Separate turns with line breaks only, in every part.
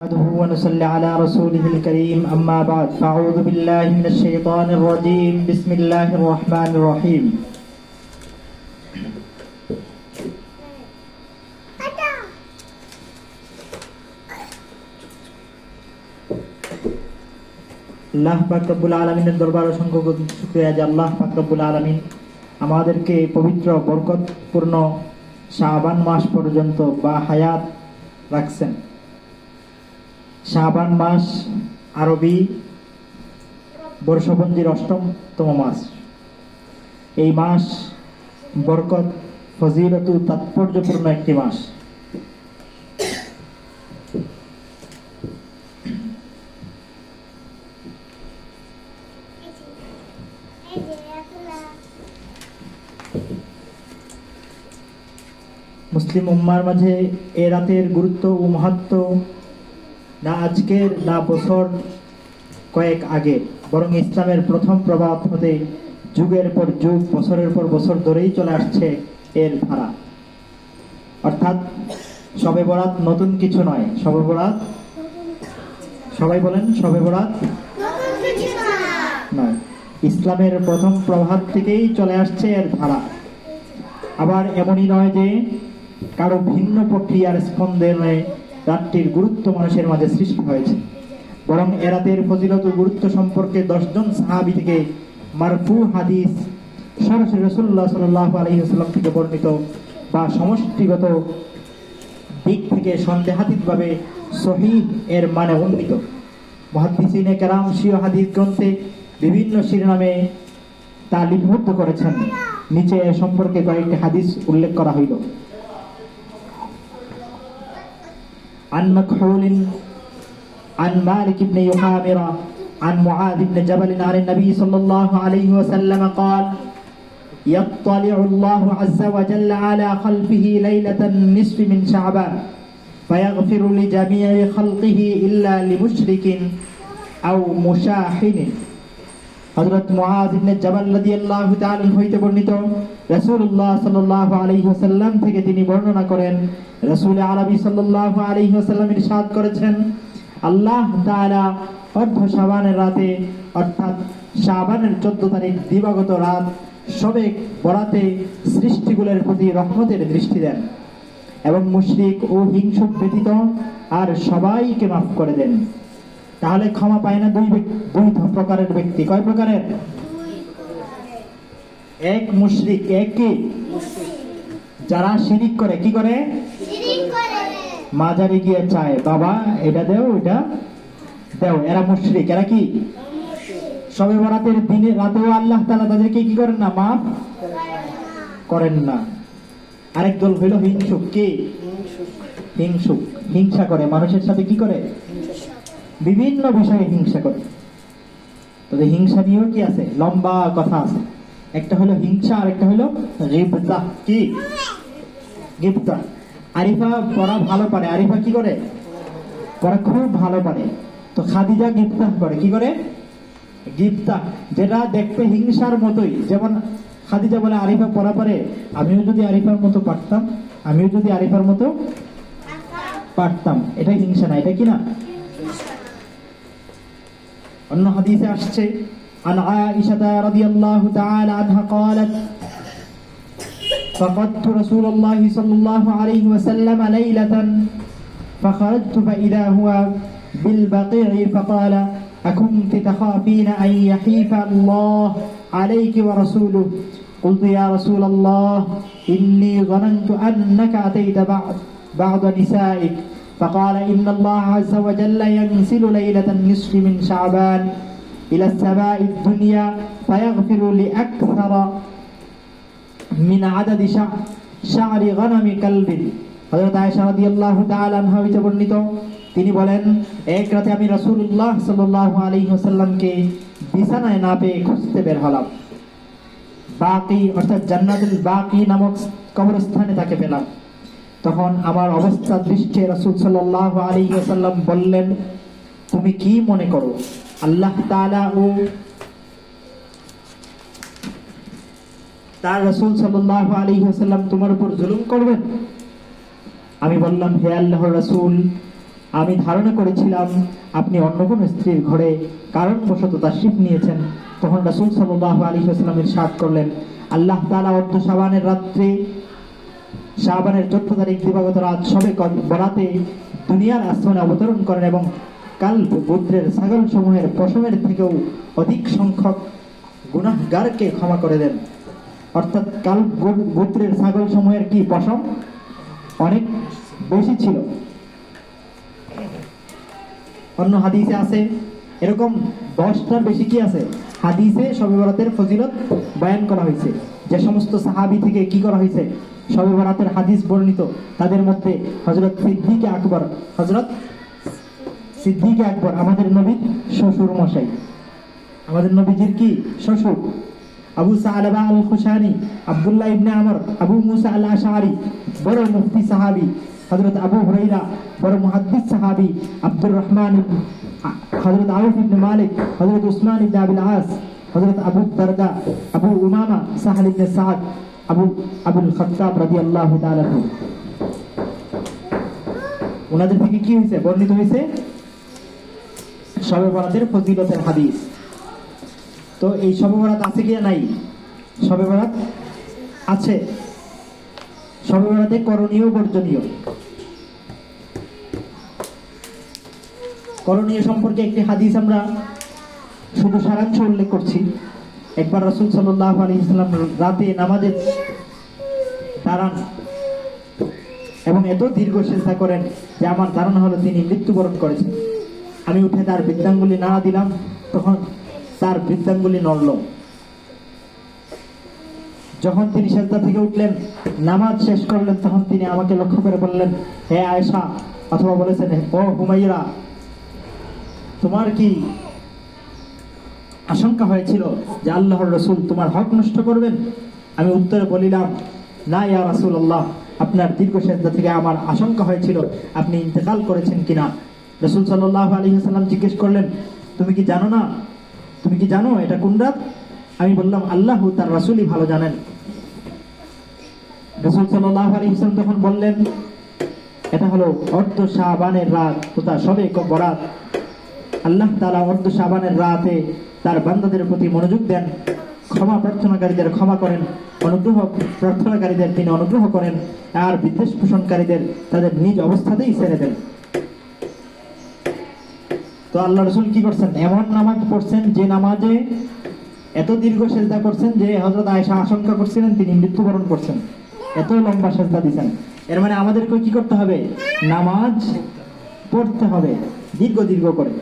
نحمده ونصلي على رسوله الكريم أما بعد فأعوذ بالله من الشيطان الرجيم بسم الله الرحمن الرحيم আল্লাহ পাকরবুল আলমিনের দরবার অসংখ্য শুক্রিয়া যে আল্লাহ পাকরবুল আলমিন আমাদেরকে পবিত্র বরকতপূর্ণ শাহবান মাস পর্যন্ত বা হায়াত রাখছেন শাহবান মাস, আরবি, বর্ষপঞ্জির অষ্টমতম মাস। এই মাস বরকত ফজিলত তাৎপর্যপূর্ণ একটি মাস। মুসলিম উম্মার মাঝে এ রাতের গুরুত্ব ও মাহাত্ম না আজকের, না বছর, কয়েক আগে। বরং ইসলামের প্রথম প্রভাব হতে যুগের পর যুগ, বছরের পর বছর ধরেই চলে আসছে এর ধারা। অর্থাৎ সবে বরাত নতুন কিছু নয়। সবে বরাত? সবাই বলেন, সবে বরাত? নয়। ইসলামের প্রথম প্রভাব থেকেই চলে আসছে এর ধারা। আবার এমনই নয় যে কারও ভিন্ন প্রক্রিয়ার স্পন্দনে রাতটির গুরুত্ব মানুষের মাঝে সৃষ্টি হয়েছে। বরং এরাতের ফজিলত ও গুরুত্ব সম্পর্কে দশজন সাহাবি থেকে মারফু হাদিস সরাসরি রসুল্লাহ সাল্লাহ আলহিহাস্লাম থেকে বর্ণিত বা সমষ্টিগত দিক থেকে সন্দেহাতীতভাবে সহিহ এর মানে উন্নীত। মহাদিসিনে কেরাম শিও হাদিস গ্রন্থে বিভিন্ন শিরোনামে তা লিপিবদ্ধ করেছেন। নিচে সম্পর্কে কয়েকটি হাদিস উল্লেখ করা হইল। عن مكحول عن مالك بن يحامر عن معاذ بن جبل عن النبي صلى الله عليه وسلم قال يطلع الله عز وجل على خلفه ليلة النصف من شعبان فيغفر لجميع خلقه إلا لمشرك أو مشاحن হযরত মুআজ ইবনে জাবাল রাদিয়াল্লাহু তাআলা হইতে বর্ণিত রাসূলুল্লাহ সাল্লাল্লাহু আলাইহি ওয়াসাল্লাম থেকে তিনি বর্ণনা করেন, রাসূল আরবি সাল্লাল্লাহু আলাইহি ওয়াসাল্লাম ইরশাদ করেছেন, আল্লাহ তাআলা অর্ধ শাবানের রাতে, অর্থাৎ শাবানের 14 তারিখ দিবাগত রাত, সবে বরাতে সৃষ্টিগুলোর প্রতি রহমতের দৃষ্টি দেন এবং মুশরিক ও হিংসুক ব্যতীত আর সবাইকে মাফ করে দেন। তাহলে ক্ষমা পায় না দুই দুই প্রকারের ব্যক্তি। কয় প্রকারের? এক মুশরিক এক কি যারা শিরিক করে কি করে? মাজারে গিয়ে চায় বাবা এটা দেও এটা দেও। এরা মুশরিক এরা কি? সবে বরাতের দিনে রাতেও আল্লাহ তালা তাদেরকে কি করেন না মাফ? করেন না। আরেক দল হইল হিংসুক কি? হিংসুক। হিংসা করে মানুষের সাথে কি করে? বিভিন্ন বিষয়ে হিংসা করে। তবে হিংসা নিয়েও কি আছে? লম্বা কথা আছে। একটা হলো হিংসা আর একটা হলো গিবতা কি? গিবতা আরিফা পড়া ভালো পারে। আরিফা কি করে? পড়া খুব ভালো পারে। তো খাদিজা গিফতা করে। কি করে? গিফতা যেটা দেখতে হিংসার মতোই। যেমন খাদিজা বলে আরিফা পড়া পারে। আমিও যদি আরিফার মতো পারতাম আমিও যদি আরিফার মতো পারতাম। এটা হিংসা না এটা কি না? অন্য হাদিসে আসছে عن عائشة رضي الله تعالى عنها قالت فقدت رسول الله صلى الله عليه وسلم ليلة فخرجت فإذا هو بالبقيع فقال أكنت تخافين أن يحيف الله عليك ورسوله؟ قلت يا رسول الله إني ظننت أنك أتيت بعض بعض نسائك. فقال إن الله عز وجل ينزل ليلة النصف من شعبان. إلى السماء الدنيا فيغفر لأكثر من عدد شع- شعر غنم كلب হযরত আয়েশা রাদিয়াল্লাহু তাআলা আনহা হইতে বর্ণিত তিনি বলেন এক রাতে আমি রাসূলুল্লাহ সাল্লাল্লাহু আলাইহি ওয়াসাল্লামকে বিছানায় না পেয়ে খুঁজতে বের হলাম বাকি অর্থাৎ জান্নাতুল বাকি নামক কবরস্থানে তাকে পেলাম তখন আমার অবস্থা দৃষ্টে রাসূল সাল্লাল্লাহু আলাইহি ওয়াসাল্লাম বললেন তুমি কি মনে করো আল্লাহ ও তার রসুল সাল্লাহ আলী ওয়াসাল্লাম তোমার উপর জুলুম করবেন আমি বললাম, হে আল্লাহর রসুল, আমি ধারণা করেছিলাম আপনি অন্য কোনো স্ত্রীর ঘরে কারণবশত তাশরিফ নিয়েছেন। তখন রাসূল সাল্লাল্লাহু আলাইহি ওয়াসাল্লামের সাথ করলেন, আল্লাহ তাআলা অর্ধ সাবানের রাত্রে, শাবানের চোদ্দ তারিখ দিবাগত রাত সবে বরাতে দুনিয়ার আসমানে অবতরণ করেন এবং কাল গোত্রের ছাগল সমূহের পশমের থেকেও অধিক সংখ্যক গুনাহগারকে ক্ষমা করে দেন। অর্থাৎ কাল গোত্রের ছাগল সমূহের কি পশম? অনেক বেশি ছিল। অন্য হাদিসে আছে, এরকম দশটার বেশি কি আছে? হাদিসে শবে বরাতের ফজিলত বয়ান করা হয়েছে। যে সমস্ত সাহাবি থেকে কি করা হয়েছে? শবে বরাতের হাদিস বর্ণিত। তাদের মধ্যে হজরত সিদ্দিকে আকবর হজরত সিদ্দিকে আকবর আমাদের নবীর শ্বশুর মশাই। আমাদের নবীজির কি শ্বশুর? আবু সাহাবা আল খুশানি আব্দুল্লাহ ইবনে আমর, আবু মুসা আল আশারি বড় মুফতি সাহাবি, হযরত আবু হুরাইরা বড় মুহাদ্দিস সাহাবি, আব্দুর রহমান হযরত আউফ ইবনে মালিক, হযরত উসমান ইবনে আবিল আস, হযরত আবু দারদা, আবু উমামা, সাহাল ইবনে সাদ, আবু, আবুল খাত্তাব রাদিয়াল্লাহু তাআলা। ওনাদের থেকে কি হয়েছে? বর্ণিত হয়েছে শবে বরাতের ফজিলতের হাদিস। তো এই শবে বরাত আছে কি নাই? শবে বরাত আছে। শবে বরাতে করণীয় বর্জনীয়। করণীয় সম্পর্কে একটি হাদিস আমরা শুধু সারাংশ উল্লেখ করছি। একবার রসুল সাল্লাহ আলী ইসলাম রাতে নামাজে দাঁড়ান এবং এত দীর্ঘ চেষ্টা করেন যে আমার ধারণা হলো তিনি মৃত্যুবরণ করেছেন। আমি উঠে তার বৃদ্ধাঙ্গুলি নাড়া দিলাম, তখন তার বৃদ্ধাঙ্গুলি নড়ল। যখন তিনি সেজদা থেকে উঠলেন, নামাজ শেষ করলেন, তখন তিনি আমাকে লক্ষ্য করে বললেন, হে আয়েশা, অথবা বলেছেন, ও হুমাইরা তোমার কি আশঙ্কা হয়েছিল যে আল্লাহর রসুল তোমার হক নষ্ট করবেন? আমি উত্তরে বলিলাম, না ইয়া রাসূল আল্লাহ আপনার দীর্ঘ সেজদা থেকে আমার আশঙ্কা হয়েছিল, আপনি ইন্তেকাল করেছেন কিনা? রসুল সাল্লাহ আলী সাল্লাম জিজ্ঞেস করলেন, তুমি কি জানো না? তুমি কি জানো এটা কোন রাত? আমি বললাম, আল্লাহ তার রাসূলই ভালো জানেন। রসুল সাল্লাহ আলী ইসলাম তখন বললেন, এটা হলো অর্ধ শাহবানের রাত তথা সবে বরাত আল্লাহ তালা অর্ধ শাবানের রাতে তার বান্দাদের প্রতি মনোযোগ দেন, ক্ষমা প্রার্থনাকারীদের ক্ষমা করেন, অনুগ্রহ প্রার্থনাকারীদের তিনি অনুগ্রহ করেন, আর বিদ্বেষ পোষণকারীদের তাদের নিজ অবস্থাতেই ছেড়ে দেন। তো আল্লাহ রসুল কি করছেন? এমন নামাজ পড়ছেন যে নামাজে এত দীর্ঘ সেজদা করছেন যে হজরত আয়েশা আশঙ্কা করছিলেন, তিনি মৃত্যুবরণ করছেন। এত লম্বা সেজদা দিচ্ছেন এর মানে আমাদেরকে কি করতে হবে? নামাজ পড়তে হবে, দীর্ঘ দীর্ঘ করে।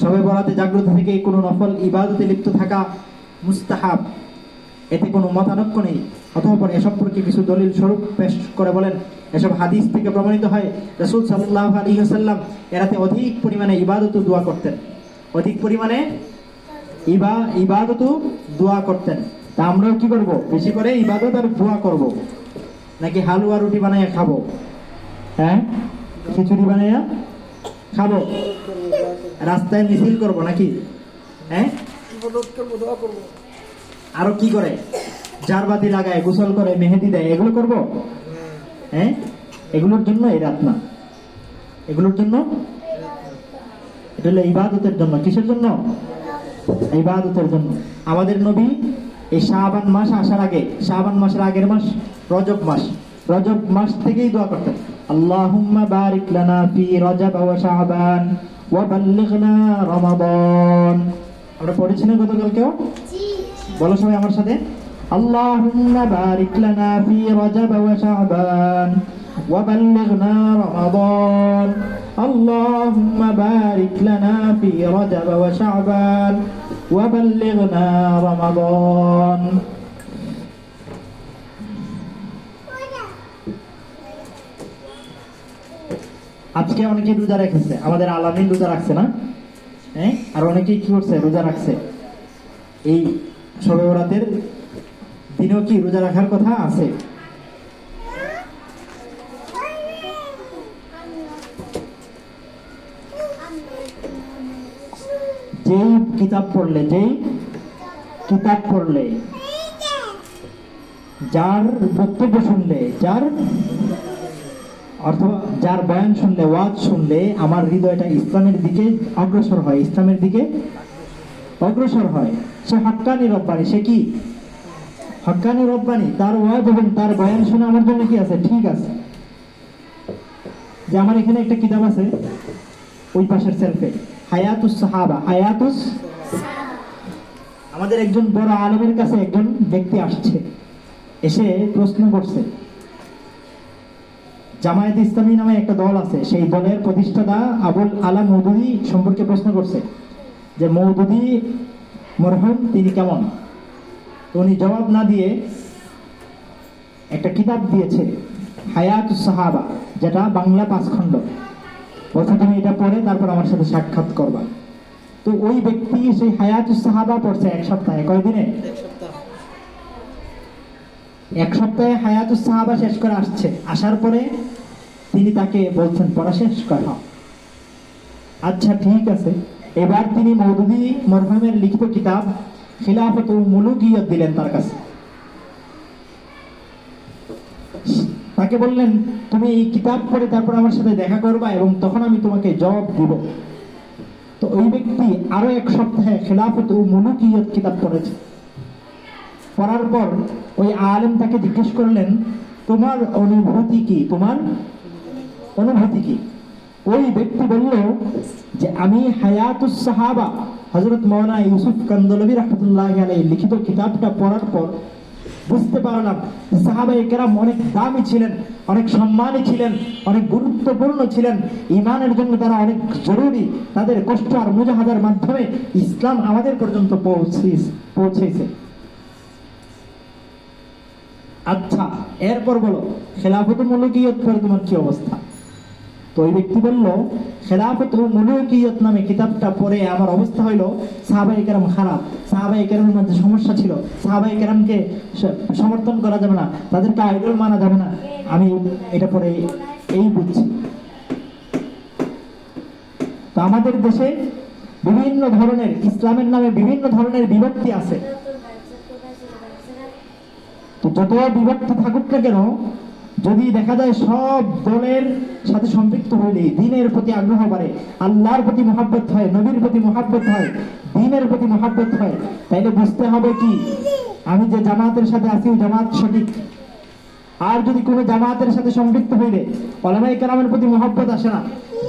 সবে বরাতে জাগ্রত থেকে কোনো নফল ইবাদতে লিপ্ত থাকা মুস্তাহাব, এতে কোনো মতানক্য নেই। অথবা এ সম্পর্কে কিছু দলিল স্বরূপ পেশ করে বলেন এসব হাদিস থেকে প্রমাণিত হয় রসুল সাল্লাহ আলী সাল্লাম এরাতে অধিক পরিমাণে ইবাদত দোয়া করতেন। অধিক পরিমাণে ইবা ইবাদত দোয়া করতেন। তা আমরাও কি করব? বেশি করে ইবাদত আর দোয়া করব। নাকি হালুয়া রুটি বানাইয়া খাব? হ্যাঁ? খিচুড়ি বানাইয়া খাব? রাস্তায় মিছিল করব নাকি? হ্যাঁ? আরও কি করে? জারবাতি লাগায় গোসল করে মেহেদি দেয় এগুলো করব? হ্যাঁ? এগুলোর জন্য এই রাত না। এগুলোর জন্য? এটা হলো ইবাদতের জন্য। কিসের জন্য? ইবাদতের জন্য। আমাদের নবী এই শাহবান মাস আসার আগে শাহবান মাসের আগের মাস রজব মাস। রজব মাস থেকেই দোয়া করতেন। আল্লাহুম্মা বারিক লানা ফি রজব ওয়া শাবান ওয়া বাল্লিগনা রমাদান। আমরা পড়েছি না গতকালকেও? বলো সবাই আমার সাথে। আল্লাহুম্মা বারিক লানা ফি রজব ওয়া শাবান ওয়া বাল্লিগনা রমাদান اللهم بارك لنا في رجب وشعبان وبلغنا رمضان আজকে অনেকে রোজা রেখেছে আমাদের আলামিন রোজা রাখছে না হ্যাঁ আর অনেকেই কি করছে রোজা রাখছে এই শবে দিনেও কি রোজা রাখার কথা আছে? যেই কিতাব পড়লে, যেই কিতাব পড়লে, যার বক্তব্য শুনলে, যার অথবা যার বয়ান শুনলে, ওয়াজ শুনলে, আমার হৃদয়টা ইসলামের দিকে অগ্রসর হয়। ইসলামের দিকে অগ্রসর হয়। সে হক্কানি রব্বানি, সে কি? হক্কানি রব্বানি, তার ওয়াজ এবং তার বয়ান শুনে আমার জন্য কি আছে? ঠিক আছে। যে আমার এখানে একটা কিতাব আছে, ওই পাশের সেলফে হায়াতুস সাহাবা, হায়াতুস আমাদের একজন বড় আলমের কাছে একজন ব্যক্তি আসছে, এসে প্রশ্ন করছে, জামায়াত ইসলামী নামে একটা দল আছে, সেই দলের প্রতিষ্ঠাতা আবুল আলা মৌদুদি সম্পর্কে প্রশ্ন করছে, যে মৌদুদি মরহুম তিনি কেমন? তো উনি জবাব না দিয়ে একটা কিতাব দিয়েছে হায়াত সাহাবা যেটা বাংলা পাঁচ খণ্ড বলছে তুমি এটা পড়ে তারপর আমার সাথে সাক্ষাৎ করবা। তো ওই ব্যক্তি সেই হায়াত সাহাবা পড়ছে এক সপ্তাহে। কয়দিনে এক সপ্তাহে। হায়াত সাহাবা শেষ করে আসছে। আসার পরে তিনি তাকে বলছেন পড়া শেষ কর আচ্ছা ঠিক আছে। এবার তিনি মৌদুদি মরহুমের লিখিত কিতাব খিলাফত মুলুকিয়ত দিলেন তার কাছে। তাকে বললেন, তুমি এই কিতাব পড়ে তারপর আমার সাথে দেখা করবা এবং তখন আমি তোমাকে জবাব দিব। তো ওই ব্যক্তি আরও এক সপ্তাহে খিলাফত ও মুলুকিয়ত কিতাব পড়েছে। পড়ার পর ওই আলেম তাকে জিজ্ঞেস করলেন, তোমার অনুভূতি কি? তোমার অনুভূতি কি? ওই ব্যক্তি বলল যে, আমি হায়াতুস সাহাবা হজরত মৌলানা ইউসুফ কান্দলবী রহমতুল্লাহ আলাই লিখিত কিতাবটা পড়ার পর বুঝতে পারলাম সাহাবা কেরাম অনেক দামি ছিলেন, অনেক সম্মানী ছিলেন, অনেক গুরুত্বপূর্ণ ছিলেন। ইমানের জন্য তারা অনেক জরুরি। তাদের কষ্ট আর মুজাহাদার মাধ্যমে ইসলাম আমাদের পর্যন্ত পৌঁছে পৌঁছেছে। আচ্ছা এরপর বলো খেলাফত মুলুকিয়ত পরে তোমার কি অবস্থা? তো ওই ব্যক্তি বলল খেলাফত মুলুকিয়ত নামে কিতাবটা পড়ে আমার অবস্থা হইল সাহাবাই কেরাম খারাপ। সাহাবাই কেরামের মধ্যে সমস্যা ছিল। সাহাবাই কেরামকে সমর্থন করা যাবে না। তাদেরকে আইডল মানা যাবে না। আমি এটা পরে এই বুঝছি। তো আমাদের দেশে বিভিন্ন ধরনের, ইসলামের নামে বিভিন্ন ধরনের বিভক্তি আছে। তো যত বিভক্তি থাকুক না কেন যদি দেখা যায় সব দলের সাথে সম্পৃক্ত হইলে, দিনের প্রতি আগ্রহ বাড়ে, আল্লাহর প্রতি মহাব্বত হয়, নবীর প্রতি মহাব্বত হয়, দিনের প্রতি মহাব্বত হয়, তাইলে বুঝতে হবে কি? আমি যে জামাতের সাথে আছি জামাত সঠিক। আর যদি কোনো জামাতের সাথে সম্পৃক্ত হইলে ওলামাই কালামের প্রতি মহব্বত আসে না,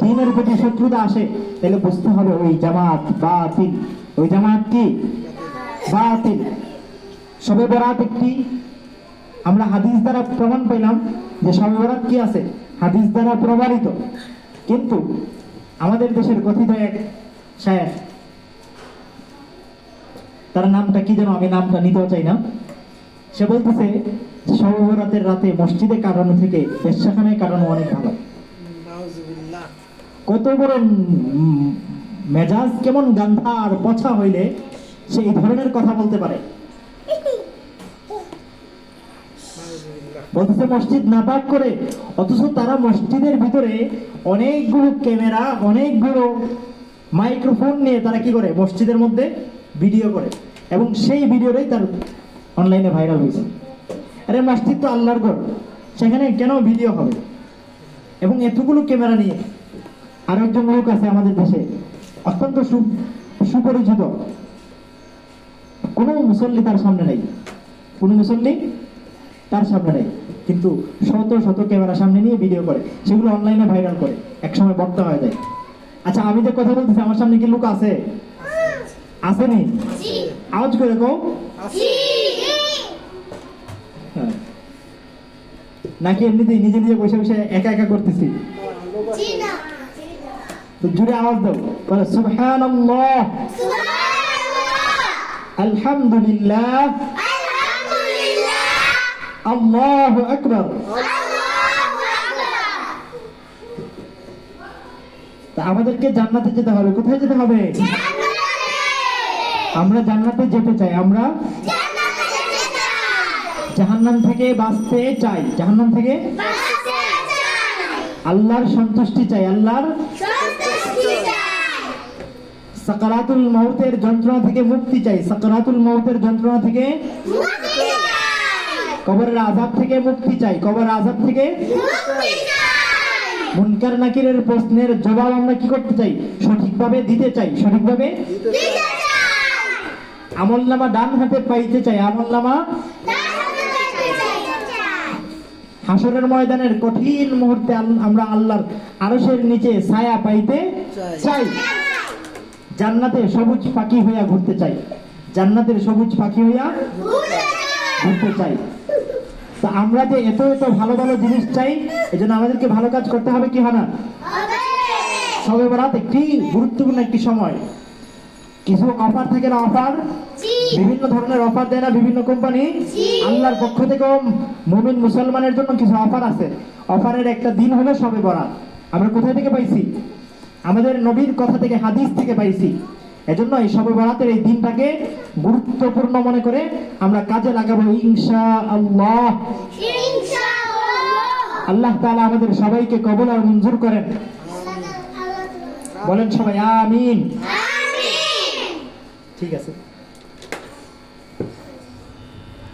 দিনের প্রতি শত্রুতা আসে তাহলে বুঝতে হবে ওই জামাত বাতিল। ওই জামাত কি? বাতিল। সবে বরাত একটি আমরা হাদিস দ্বারা প্রমাণ পেলাম যে বরাত কি আছে। হাদিস দ্বারা প্রমাণিত। কিন্তু আমাদের দেশের কথিত এক শায়েখ তার নামটা কি যেন আমি নামটা নিতেও চাই না। সে বলতেছে যে রাতে মসজিদে কাটানো থেকে পেশাখানায় কাটানো অনেক ভালো। কত বড় মেজাজ কেমন গান্ধা আর পছা হইলে সে এই ধরনের কথা বলতে পারে। বলতেছে মসজিদ নাপাক করে, অথচ তারা মসজিদের ভিতরে অনেকগুলো ক্যামেরা, অনেকগুলো মাইক্রোফোন নিয়ে তারা কি করে? মসজিদের মধ্যে ভিডিও করে। এবং সেই ভিডিওটাই তার অনলাইনে ভাইরাল হয়েছে। আরে মসজিদ তো আল্লাহর ঘর, সেখানে কেন ভিডিও হবে? এবং এতগুলো ক্যামেরা নিয়ে আরও একজন লোক আছে আমাদের দেশে, অত্যন্ত সু- সুপরিচিত। কোনো মুসল্লি তার সামনে নেই। কোনো মুসল্লি তার সামনে নেই। কিন্তু শত শত ক্যামেরা সামনে নিয়ে ভিডিও করে। সেগুলো অনলাইনে ভাইরাল করে। একসময় বক্তা হয়ে যায়। আচ্ছা আমি যে কথা বলতেছি আমার সামনে কি লোক আছে? আসেনি আওয়াজ করে কো হ্যাঁ। নাকি এমনিতেই নিজে নিজে বসে বসে একা একা করতেছি?
আছে।
তো জুড়ে আওয়াজ দাও। বলে সুবহানাল্লাহ! সুবহানাল্লাহ! আলহামদুলিল্লাহ! আল্লাহু আকবার আমাদেরকে জান্নাতে যেতে হবে। কোথায় যেতে হবে? আমরা জান্নাতে যেতে চাই। আমরা জাহান্নাম থেকে বাঁচতে চাই। জাহান্নাম থেকে আল্লাহর সন্তুষ্টি চাই। আল্লাহর সাকারাতুল মৌতের যন্ত্রণা থেকে মুক্তি চাই। সাকারাতুল মৌতের যন্ত্রণা থেকে কবরের আজাব থেকে মুক্তি চাই। কবরের আজাব থেকে মুনকার নাকিরের প্রশ্নের জবাব আমরা কি করতে চাই? সঠিকভাবে দিতে চাই। সঠিকভাবে আমল নামা ডান হাতে পাইতে চাই। আমল নামা হাসরের ময়দানের কঠিন মুহূর্তে আমরা আল্লাহর আরশের নিচে ছায়া পাইতে
চাই।
চাই। জান্নাতে সবুজ পাখি হইয়া ঘুরতে চাই। জান্নাতের সবুজ পাখি হইয়া ঘুরতে চাই। তা আমরা যে এত এত ভালো ভালো জিনিস চাই এই জন্য আমাদেরকে ভালো কাজ করতে হবে কি হয় না সবে বরাত একটি গুরুত্বপূর্ণ একটি সময়। কিছু অফার থাকে না অফার বিভিন্ন ধরনের অফার দেয় না বিভিন্ন কোম্পানি। আল্লাহর পক্ষ থেকেও মুমিন মুসলমানের জন্য কিছু অফার আছে। অফারের একটা দিন হলো সবে বরাত। আমরা কোথায় থেকে পাইছি? আমাদের নবীর কথা থেকে হাদিস থেকে পাইছি। এজন্য এই সবে বরাতের এই দিনটাকে গুরুত্বপূর্ণ মনে করে আমরা কাজে লাগাবো ইনশা আল্লাহ আল্লাহ তালা আমাদের সবাইকে কবল আর মঞ্জুর করেন। বলেন সবাই আমিন। ঠিক আছে।